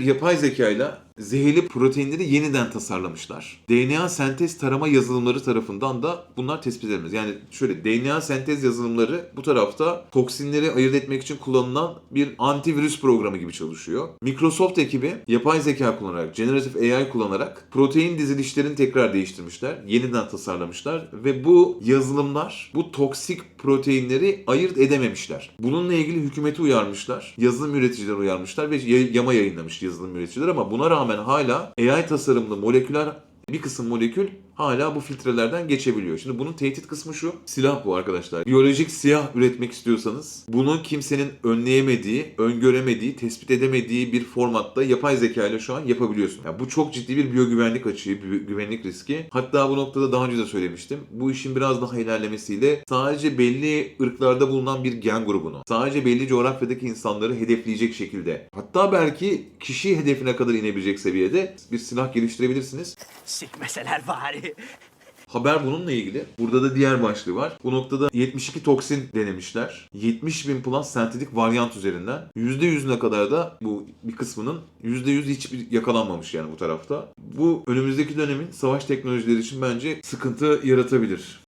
Yapay zekayla zehirli proteinleri yeniden tasarlamışlar. DNA sentez tarama yazılımları tarafından da bunlar tespit edilemez. Yani şöyle DNA sentez yazılımları bu tarafta toksinleri ayırt etmek için kullanılan bir antivirüs programı gibi çalışıyor. Microsoft ekibi yapay zeka kullanarak, generative AI kullanarak protein dizilişlerini tekrar değiştirmişler. Yeniden tasarlamışlar ve bu yazılımlar bu toksik proteinleri ayırt edememişler. Bununla ilgili hükümeti uyarmışlar. Yazılım üreticileri uyarmışlar ve yama yayınlamış yazılım üreticiler ama buna rağmen hala AI tasarımlı moleküler bir kısım molekül hala bu filtrelerden geçebiliyor. Şimdi bunun tehdit kısmı şu. Silah bu arkadaşlar. Biyolojik silah üretmek istiyorsanız bunu kimsenin önleyemediği, öngöremediği, tespit edemediği bir formatta yapay zeka ile şu an yapabiliyorsun. Yani bu çok ciddi bir biyogüvenlik açığı, güvenlik riski. Hatta bu noktada daha önce de söylemiştim. Bu işin biraz daha ilerlemesiyle sadece belli ırklarda bulunan bir gen grubunu, sadece belli coğrafyadaki insanları hedefleyecek şekilde, hatta belki kişi hedefine kadar inebilecek seviyede bir silah geliştirebilirsiniz. Sikmeseler bari. Haber bununla ilgili. Burada da diğer başlığı var. Bu noktada 72 toksin denemişler. 70 bin plus sentetik varyant üzerinden. %100'üne kadar da bu bir kısmının %100 hiçbir yakalanmamış yani bu tarafta. Bu önümüzdeki dönemin savaş teknolojileri için bence sıkıntı yaratabilir.